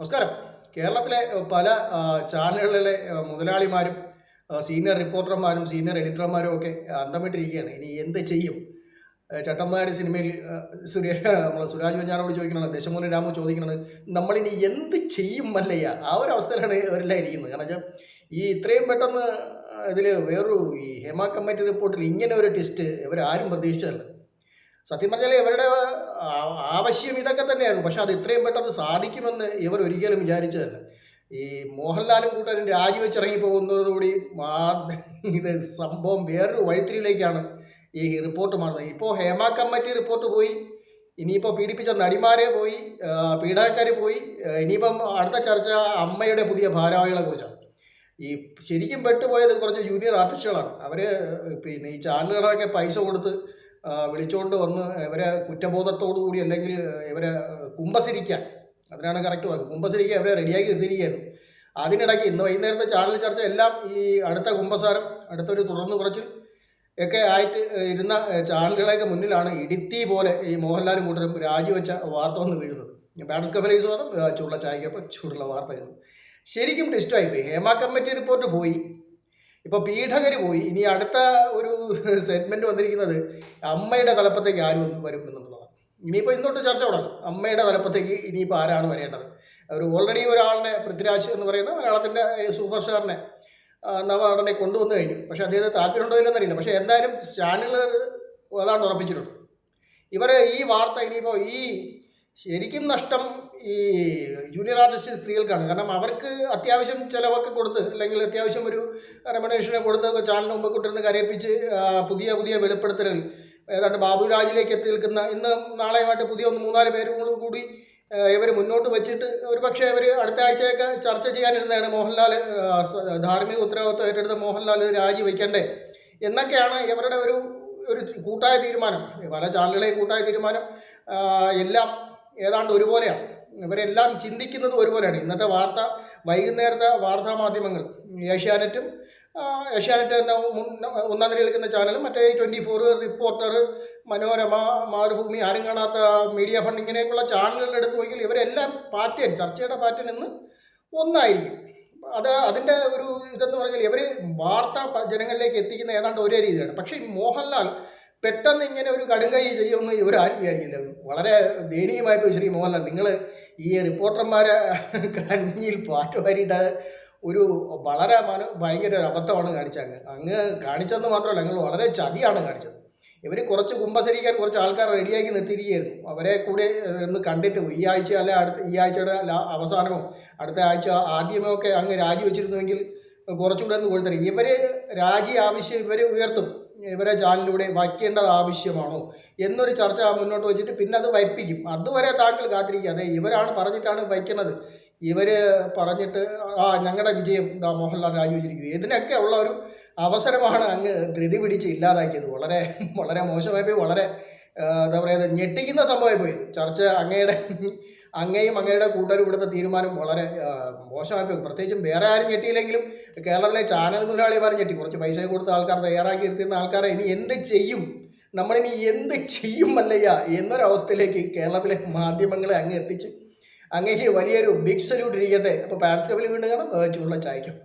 നമസ്കാരം. കേരളത്തിലെ പല ചാനലുകളിലെ മുതലാളിമാരും സീനിയർ റിപ്പോർട്ടർമാരും സീനിയർ എഡിറ്റർമാരും ഒക്കെ അന്തമിട്ടിരിക്കുകയാണ്. ഇനി എന്ത് ചെയ്യും? ചട്ടമ്പാടി സിനിമയിൽ സുരേഷ് നമ്മൾ സുരാജ് വഞ്ഞാറോട് ചോദിക്കണത് ദശമൂലം രാമു ചോദിക്കണത് നമ്മളിനി എന്ത് ചെയ്യും മല്ലയ്യ? ആ ഒരു അവസ്ഥയിലാണ് അവരെല്ലാം ഇരിക്കുന്നത്. കാരണം വെച്ചാൽ ഈ ഇത്രയും പെട്ടെന്ന് ഇതിൽ വേറൊരു ഈ ഹേമ കമ്മിറ്റി റിപ്പോർട്ടിൽ ഇങ്ങനെ ഒരു ടെസ്റ്റ് ഇവരാരും പ്രതീക്ഷിച്ചതല്ല. സത്യം പറഞ്ഞാൽ ഇവരുടെ ആവശ്യം ഇതൊക്കെ തന്നെയായിരുന്നു. പക്ഷെ അത് ഇത്രയും പെട്ടെന്ന് സാധിക്കുമെന്ന് ഇവർ ഒരിക്കലും വിചാരിച്ചതല്ല. ഈ മോഹൻലാലും കൂട്ടരും രാജിവെച്ചിറങ്ങി പോകുന്നതോടുകൂടി ഇത് സംഭവം വേറൊരു വഴിത്തിരിയിലേക്കാണ് ഈ റിപ്പോർട്ട് മാറുന്നത്. ഇപ്പോൾ ഹേമ കമ്മിറ്റി റിപ്പോർട്ട് പോയി ഇനിയിപ്പോൾ പീഡിപ്പിച്ച നടിമാരെ പോയി പീഡനക്കാർ പോയി ഇനിയിപ്പം അടുത്ത ചർച്ച അമ്മയുടെ പുതിയ ഭാരവാഹികളെ കുറിച്ചാണ്. ഈ ശരിക്കും പെട്ടുപോയത് കുറച്ച് ജൂനിയർ ആർട്ടിസ്റ്റുകളാണ് അവർ പിന്നെ ഈ ചാനലുകളൊക്കെ പൈസ കൊടുത്ത് വിളിച്ചുകൊണ്ട് വന്ന് ഇവരെ കുറ്റബോധത്തോടു കൂടി അല്ലെങ്കിൽ ഇവരെ കുമ്പസരിക്കാൻ. അതിനാണ് കറക്റ്റ് വാക്ക്. കുമ്പസിരിക്കുക ഇവരെ റെഡിയാക്കി എത്തിയിരിക്കുകയായിരുന്നു അതിനിടയ്ക്ക് ഇന്ന് വൈകുന്നേരത്തെ ചാനൽ ചർച്ച എല്ലാം ഈ അടുത്ത കുമ്പസാരം അടുത്തൊരു തുടർന്ന് കുറച്ചിൽ ഒക്കെ ആയിട്ട് ഇരുന്ന ചാനലുകളൊക്കെ മുന്നിലാണ് ഇടുത്തി പോലെ ഈ മോഹൻലാലും കൂട്ടരും രാജിവെച്ച വാർത്ത വന്ന് വീഴുന്നത്. ബാഡസ് കഫലൈസ് വാദം ചൂടുള്ള ചായക്കപ്പം ചൂടുള്ള വാർത്തകൾ ശരിക്കും ടെസ്റ്റായി പോയി ഹേമ കമ്മിറ്റി റിപ്പോർട്ട് പോയി. ഇപ്പോൾ പീഠകർ പോയി. ഇനി അടുത്ത ഒരു സെഗ്മെന്റ് വന്നിരിക്കുന്നത് അമ്മയുടെ തലപ്പത്തേക്ക് ആര് വന്ന് വരും എന്നുള്ളതാണ്. ഇനിയിപ്പോൾ ഇന്നോട്ട് ചർച്ച തുടങ്ങും. അമ്മയുടെ തലപ്പത്തേക്ക് ഇനിയിപ്പോൾ ആരാണ് വരേണ്ടത്? ഒരു ഓൾറെഡി ഒരാളിനെ പൃഥ്വിരാജ് എന്ന് പറയുന്ന മലയാളത്തിന്റെ സൂപ്പർ സ്റ്റാറിനെ നവനടനെ കൊണ്ടുവന്നു കഴിഞ്ഞു. പക്ഷെ അദ്ദേഹത്തെ താല്പര്യമുണ്ടോ ഇല്ലെന്ന് പക്ഷെ പക്ഷേ എന്തായാലും ചാനലുകൾ അതാണ് ഉറപ്പിച്ചിട്ടുണ്ട്. ഇവരെ ഈ വാർത്ത ഇനിയിപ്പോൾ ഈ ശരിക്കും നഷ്ടം ഈ ജൂനിയർ ആർട്ടിസ്റ്റ് സ്ത്രീകൾക്കാണ്. കാരണം അവർക്ക് അത്യാവശ്യം ചിലവൊക്കെ കൊടുത്ത് അല്ലെങ്കിൽ അത്യാവശ്യം ഒരു റെമഡേഷനെ കൊടുത്ത് ചാനലിന് മുമ്പ് കൊണ്ടിരുന്ന് കരയിപ്പിച്ച് പുതിയ പുതിയ വെളിപ്പെടുത്തലുകൾ. ഏതാണ്ട് ബാബുരാജിലേക്ക് എത്തി നിൽക്കുന്ന ഇന്ന് നാളെയുമായിട്ട് പുതിയ ഒന്ന് മൂന്നാൽ പേരും കൂടി ഇവർ മുന്നോട്ട് വെച്ചിട്ട് ഒരു പക്ഷേ ഇവർ അടുത്ത ആഴ്ചയൊക്കെ ചർച്ച ചെയ്യാനിരുന്നതാണ് മോഹൻലാൽ ധാർമ്മിക ഉത്തരവാദിത്വം ഏറ്റെടുത്ത മോഹൻലാൽ രാജിവെക്കണ്ടേ എന്നൊക്കെയാണ് ഇവരുടെ ഒരു ഒരു കൂട്ടായ തീരുമാനം. പല ചാനലുകളെയും കൂട്ടായ തീരുമാനം. എല്ലാം ഏതാണ്ട് ഒരുപോലെയാണ്. ഇവരെല്ലാം ചിന്തിക്കുന്നത് ഒരുപോലെയാണ്. ഇന്നത്തെ വാർത്ത വൈകുന്നേരത്തെ വാർത്താ മാധ്യമങ്ങൾ ഏഷ്യാനെറ്റും ഏഷ്യാനെറ്റ് എന്ന ഒന്നാം നിലയിൽ നിൽക്കുന്ന ചാനലും മറ്റേ twenty four reporter Manorama Mathrubhumi ആരും കാണാത്ത മീഡിയ ഫണ്ട് ഇങ്ങനെയൊക്കെയുള്ള ചാനലുകളുടെ എടുത്ത് നോക്കിയാൽ ഇവരെല്ലാം പാറ്റേൺ ചർച്ചയുടെ പാറ്റേൺ ഇന്ന് ഒന്നായിരിക്കും. അത് അതിന്റെ ഒരു ഇതെന്ന് പറഞ്ഞാൽ ഇവർ വാർത്ത ജനങ്ങളിലേക്ക് എത്തിക്കുന്ന ഏതാണ്ട് ഒരേ രീതിയാണ്. പക്ഷേ മോഹൻലാൽ പെട്ടെന്ന് ഇങ്ങനെ ഒരു കടുങ്കൈ ചെയ്യുമെന്ന് ഇവരാരും വിചാരിക്കില്ല. വളരെ ദയനീയമായി പോയി ശ്രീ മോഹൻലാൽ നിങ്ങൾ ഈ റിപ്പോർട്ടർമാരെ കഞ്ഞിയിൽ പാട്ട് വാരിയിട്ട് ഒരു വളരെ മന ഭയങ്കര ഒരു അബദ്ധമാണ് കാണിച്ചത്. അങ്ങ് അങ്ങ് കാണിച്ചതെന്ന് മാത്രമല്ല ഞങ്ങൾ വളരെ ചതിയാണ് കാണിച്ചത്. ഇവർ കുറച്ച് കുമ്പസരിക്കാൻ കുറച്ച് ആൾക്കാർ റെഡിയാക്കി നിർത്തിയിരിക്കുകയായിരുന്നു. അവരെ കൂടെ ഒന്ന് കണ്ടിട്ട്. ഈ ആഴ്ച അല്ലെ അടുത്ത ഈ ആഴ്ചയുടെ അവസാനമോ അടുത്ത ആഴ്ച ആദ്യമോ ഒക്കെ അങ്ങ് രാജി വെച്ചിരുന്നുവെങ്കിൽ കുറച്ചുകൂടെ ഒന്ന് കൊടുത്തരും ഇവർ രാജി ആവശ്യം ഇവർ ഉയർത്തും. ഇവരെ ചാനലിലൂടെ വയ്ക്കേണ്ടത് ആവശ്യമാണോ എന്നൊരു ചർച്ച മുന്നോട്ട് വെച്ചിട്ട് പിന്നെ അത് വയ്പ്പിക്കും. അതുവരെ താങ്കൾ കാത്തിരിക്കുക. അതെ ഇവരാണ് പറഞ്ഞിട്ടാണ് വയ്ക്കുന്നത്. ഇവർ പറഞ്ഞിട്ട് ആ ഞങ്ങളുടെ വിജയം ഇതാ മോഹൻലാൽ രാജിവെച്ചിരിക്കുന്നു. ഇതിനൊക്കെ ഉള്ള ഒരു അവസരമാണ് അങ്ങ് ധൃതി പിടിച്ച് ഇല്ലാതാക്കിയത്. വളരെ വളരെ മോശമായി വളരെ എന്താ പറയുക ഞെട്ടിക്കുന്ന സംഭവമായി പോയി ചർച്ച അങ്ങയുടെ അങ്ങയും അങ്ങയുടെ കൂട്ടരും ഇവിടുത്തെ തീരുമാനം വളരെ മോശമായി പോയി പ്രത്യേകിച്ചും വേറെ ആരും ഞെട്ടിയില്ലെങ്കിലും കേരളത്തിലെ ചാനൽ മുതലാളിമാർ ഞെട്ടി. കുറച്ച് പൈസ കൊടുത്ത ആൾക്കാർ തയ്യാറാക്കി ഇരുത്തുന്ന ആൾക്കാരെ ഇനി എന്ത് ചെയ്യും? നമ്മളിനി എന്ത് ചെയ്യും മല്ലയ്യ? എന്നൊരവസ്ഥയിലേക്ക് കേരളത്തിലെ മാധ്യമങ്ങളെ അങ്ങ് എത്തിച്ച് അങ്ങേക്ക് വലിയൊരു ബിഗ് സല്യൂട്ട് ഇരിക്കട്ടെ. അപ്പോൾ പാറ്റ്സ് കപ്പിൽ വീണ്ടും കാണാം. ചൂടുള്ള ചായക്കും